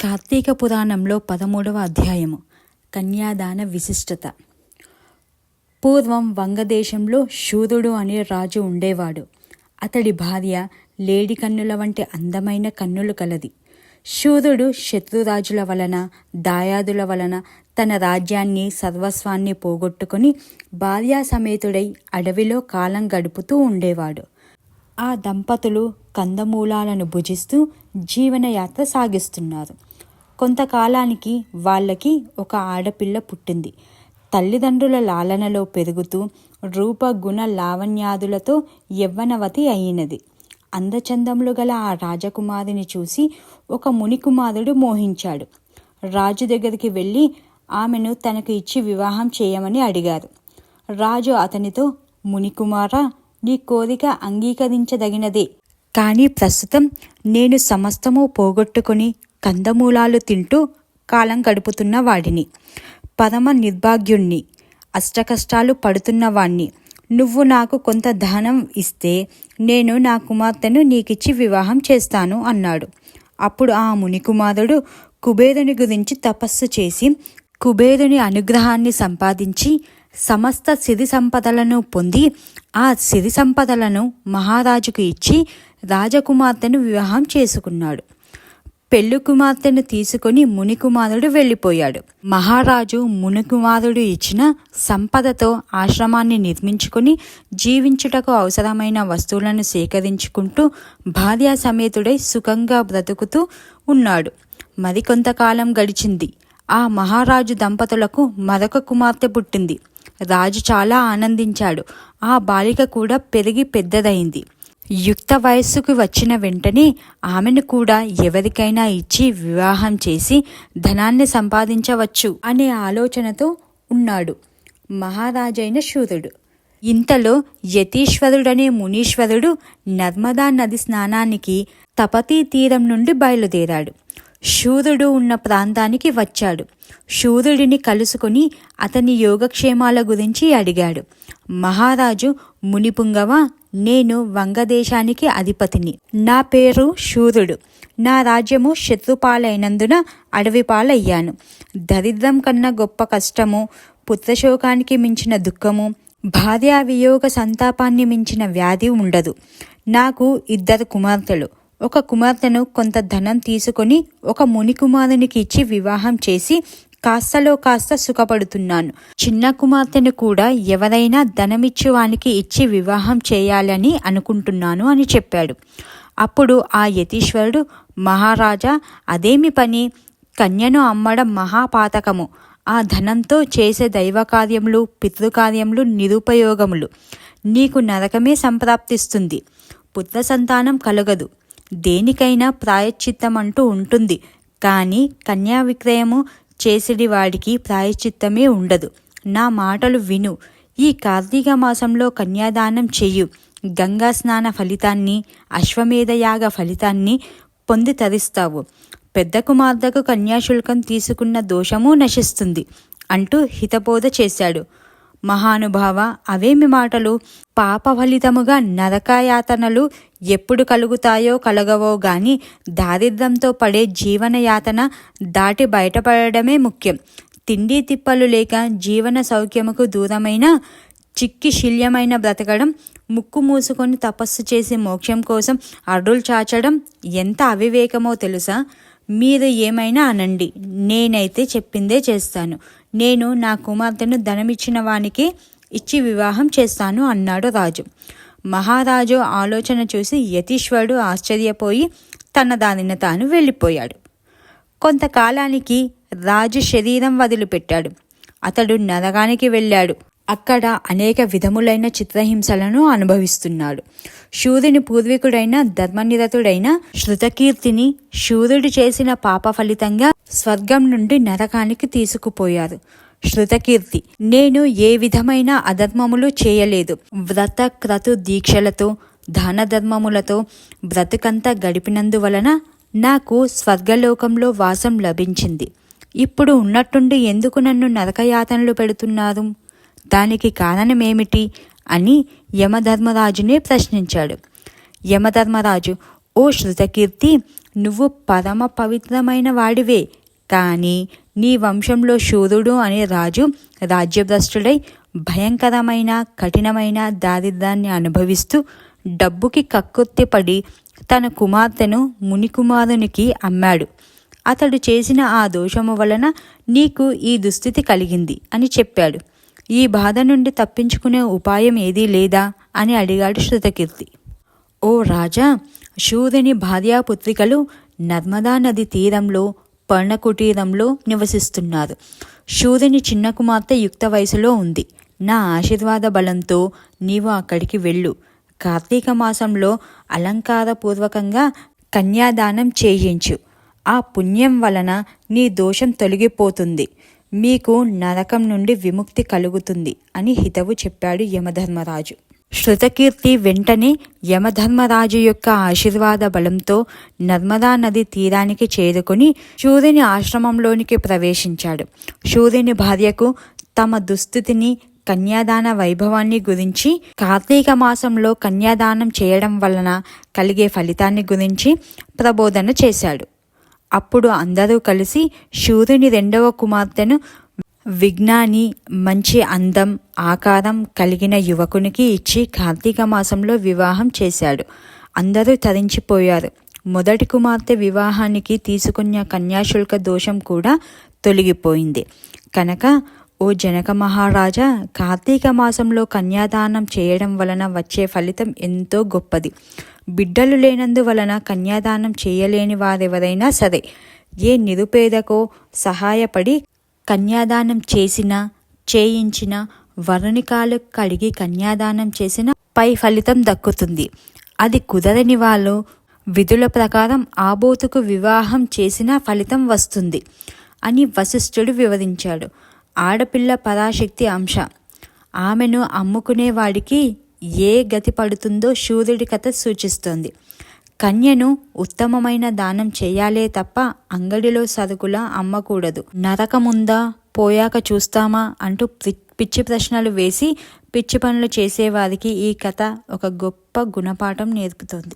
కార్తీక పురాణంలో పదమూడవ అధ్యాయము కన్యాదాన విశిష్టత. పూర్వం వంగదేశంలో శూరుడు అనే రాజు ఉండేవాడు. అతడి భార్య లేడి కన్నుల వంటి అందమైన కన్నులు కలది. శూరుడు శత్రురాజుల వలన దాయాదుల వలన తన రాజ్యాన్ని సర్వస్వాన్ని పోగొట్టుకుని భార్యా సమేతుడై అడవిలో కాలం గడుపుతూ ఉండేవాడు. ఆ దంపతులు కందమూలాలను భుజిస్తూ జీవనయాత్ర సాగిస్తున్నారు. కొంతకాలానికి వాళ్ళకి ఒక ఆడపిల్ల పుట్టింది. తల్లిదండ్రుల లాలనలో పెరుగుతూ రూపగుణ లావణ్యాదులతో యవ్వనవతి అయినది. అందచందములు గల ఆ రాజకుమారిని చూసి ఒక మునికుమారుడు మోహించాడు. రాజు దగ్గరికి వెళ్ళి ఆమెను తనకు ఇచ్చి వివాహం చేయమని అడిగారు. రాజు అతనితో మునికుమారా నీ కోరిక అంగీకరించదగినదే. కానీ ప్రస్తుతం నేను సమస్తము పోగొట్టుకొని కందమూలాలు తింటూ కాలం గడుపుతున్న వాడిని. పరమ నిర్భాగ్యుణ్ణి అష్టకష్టాలు పడుతున్నవాణ్ణి నువ్వు నాకు కొంత ధనం ఇస్తే నేను నా కుమార్తెను నీకిచ్చి వివాహం చేస్తాను అన్నాడు. అప్పుడు ఆ మునికుమారుడు కుబేరుని గురించి తపస్సు చేసి కుబేరుని అనుగ్రహాన్ని సంపాదించి సమస్త సిరి సంపదలను పొంది ఆ సిరి సంపదలను మహారాజుకు ఇచ్చి రాజకుమార్తెను వివాహం చేసుకున్నాడు. పెళ్ళి కుమార్తెను తీసుకుని మునికుమారుడు వెళ్ళిపోయాడు. మహారాజు మునికుమారుడు ఇచ్చిన సంపదతో ఆశ్రమాన్ని నిర్మించుకుని జీవించుటకు అవసరమైన వస్తువులను సేకరించుకుంటూ భార్యా సమేతుడై సుఖంగా బ్రతుకుతూ ఉన్నాడు. మరికొంతకాలం గడిచింది. ఆ మహారాజు దంపతులకు మరొక కుమార్తె పుట్టింది. రాజు చాలా ఆనందించాడు. ఆ బాలిక కూడా పెరిగి పెద్దదైంది. యుక్త వయస్సుకు వచ్చిన వెంటనే ఆమెను కూడా ఎవరికైనా ఇచ్చి వివాహం చేసి ధనాన్ని సంపాదించవచ్చు అనే ఆలోచనతో ఉన్నాడు. మహారాజైన శూరుడు. ఇంతలో యతీశ్వరుడనే మునీశ్వరుడు నర్మదా నది స్నానానికి తపతీ తీరం నుండి బయలుదేరాడు. శూరుడు ఉన్న ప్రాంతానికి వచ్చాడు. శూరుడిని కలుసుకుని అతని యోగక్షేమాల గురించి అడిగాడు. మహారాజు మునిపుంగవ నేను వంగదేశానికి అధిపతిని. నా పేరు శూరుడు నా రాజ్యము శత్రుపాలైనందున అడవిపాలయ్యాను. దరిద్రం కన్నా గొప్ప కష్టము పుత్రశోకానికి మించిన దుఃఖము భార్యా వియోగ సంతాపాన్ని మించిన వ్యాధి ఉండదు. నాకు ఇద్దరు కుమార్తెలు. ఒక కుమార్తెను కొంత ధనం తీసుకొని ఒక ముని కుమారునికి ఇచ్చి వివాహం చేసి కాస్తలో కాస్త సుఖపడుతున్నాను. చిన్న కుమార్తెను కూడా ఎవరైనా ధనమిచ్చువానికి ఇచ్చి వివాహం చేయాలని అనుకుంటున్నాను అని చెప్పాడు. అప్పుడు ఆ యతీశ్వరుడు మహారాజా అదేమి పని? కన్యను అమ్మడం మహాపాతకము. ఆ ధనంతో చేసే దైవకార్యములు పితృకార్యములు నిరుపయోగములు. నీకు నరకమే సంప్రాప్తిస్తుంది. పుత్ర సంతానం కలగదు. దేనికైనా ప్రాయశ్చిత్తం అంటూ ఉంటుంది. కానీ కన్యా విక్రయము చేసిడి వాడికి ప్రాయశ్చిత్తమే ఉండదు. నా మాటలు విను. ఈ కార్తీక మాసంలో కన్యాదానం చెయ్యు. గంగా స్నాన ఫలితాన్ని అశ్వమేధయాగ ఫలితాన్ని పొంది తరిస్తావు. పెద్ద కుమార్తెకు కన్యాశుల్కం తీసుకున్న దోషము నశిస్తుంది అంటూ హితబోధ చేశాడు. మహానుభావ అవేమి మాటలు? పాప ఫలితముగా నరకయాతనలు ఎప్పుడు కలుగుతాయో కలగవో గాని దారిద్రంతో పడే జీవనయాతన దాటి బయటపడడమే ముఖ్యం. తిండి తిప్పలు లేక జీవన సౌఖ్యముకు దూరమైన చిక్కి శిల్యమైన బ్రతకడం ముక్కు మూసుకొని తపస్సు చేసి మోక్షం కోసం అడ్డులు చాచడం ఎంత అవివేకమో తెలుసా? మీరు ఏమైనా అనండి. నేనైతే చెప్పిందే చేస్తాను. నేను నా కుమార్తెను ధనమిచ్చిన వానికి ఇచ్చి వివాహం చేస్తాను అన్నాడు రాజు. మహారాజు ఆలోచన చూసి యతీశ్వరుడు ఆశ్చర్యపోయి తన దానిని తాను వెళ్ళిపోయాడు. కొంతకాలానికి రాజు శరీరం వదిలిపెట్టాడు. అతడు నరగానికి వెళ్ళాడు. అక్కడ అనేక విధములైన చిత్రహింసలను అనుభవిస్తున్నాడు. శూరుని పూర్వీకుడైన ధర్మనిరతుడైన శృతకీర్తిని శూరుడు చేసిన పాప ఫలితంగా స్వర్గం నుండి నరకానికి తీసుకుపోయారు. శృతకీర్తి నేను ఏ విధమైన అధర్మములు చేయలేదు. వ్రత క్రతు దీక్షలతో దాన ధర్మములతో బ్రతుకంతా గడిపినందువలన నాకు స్వర్గలోకంలో వాసం లభించింది. ఇప్పుడు ఉన్నట్టుండి ఎందుకు నన్ను నరకయాతనలు పెడుతున్నారు? దానికి కారణమేమిటి అని యమధర్మరాజునే ప్రశ్నించాడు. యమధర్మరాజు ఓ శృతకీర్తి నువ్వు పరమ పవిత్రమైన వాడివే. కానీ నీ వంశంలో శూరుడు అనే రాజు రాజ్యభ్రష్టుడై భయంకరమైన కఠినమైన దారిద్రాన్ని అనుభవిస్తూ డబ్బుకి కక్కుర్తిపడి తన కుమార్తెను మునికుమారునికి అమ్మాడు. అతడు చేసిన ఆ దోషము వలన నీకు ఈ దుస్థితి కలిగింది అని చెప్పాడు. ఈ బాధ నుండి తప్పించుకునే ఉపాయం ఏదీ లేదా? అని అడిగాడు శృతకీర్తి. ఓ రాజా శూదిని భార్యాపుత్రికలు నర్మదా నది తీరంలో పర్ణకుటీరంలో నివసిస్తున్నారు. శూదిని చిన్న కుమార్తె యుక్త వయసులో ఉంది. నా ఆశీర్వాద బలంతో నీవు అక్కడికి వెళ్ళు. కార్తీక మాసంలో అలంకారపూర్వకంగా కన్యాదానం చేయించు. ఆ పుణ్యం వలన నీ దోషం తొలగిపోతుంది. మీకు నరకం నుండి విముక్తి కలుగుతుంది అని హితవు చెప్పాడు యమధర్మరాజు. శృతకీర్తి వెంటనే యమధర్మరాజు యొక్క ఆశీర్వాద బలంతో నర్మదా నది తీరానికి చేరుకుని సూర్యుని ఆశ్రమంలోనికి ప్రవేశించాడు. సూర్యుని భార్యకు తమ దుస్థితిని కన్యాదాన వైభవాన్ని గురించి కార్తీక మాసంలో కన్యాదానం చేయడం వలన కలిగే ఫలితాన్ని గురించి ప్రబోధన చేశాడు. అప్పుడు అందరూ కలిసి శూరుని రెండవ కుమార్తెను విజ్ఞాని మంచి అందం ఆకారం కలిగిన యువకునికి ఇచ్చి కార్తీక మాసంలో వివాహం చేశాడు. అందరూ తరించిపోయారు. మొదటి కుమార్తె వివాహానికి తీసుకున్న కన్యాశుల్క దోషం కూడా తొలగిపోయింది. కనుక ఓ జనక మహారాజా కార్తీక మాసంలో కన్యాదానం చేయడం వలన వచ్చే ఫలితం ఎంతో గొప్పది. బిడ్డలు లేనందువలన కన్యాదానం చేయలేని వారెవరైనా సరే ఏ నిరుపేదకో సహాయపడి కన్యాదానం చేసిన చేయించిన వరుణికాలు కడిగి కన్యాదానం చేసిన పై ఫలితం దక్కుతుంది. అది కుదరని వాళ్ళు విధుల ప్రకారం ఆబోతుకు వివాహం చేసిన ఫలితం వస్తుంది అని వశిష్ఠుడు వివరించాడు. ఆడపిల్ల పరాశక్తి అంశ. ఆమెను అమ్ముకునేవాడికి ఏ గతి పడుతుందో సూర్యుడి కథ సూచిస్తోంది. కన్యను ఉత్తమమైన దానం చేయాలే తప్ప అంగడిలో సరుకులా అమ్మకూడదు. నరకముందా? పోయాక చూస్తామా? అంటూ పిచ్చి ప్రశ్నలు వేసి పిచ్చి పనులు చేసేవారికి ఈ కథ ఒక గొప్ప గుణపాఠం నేర్పుతోంది.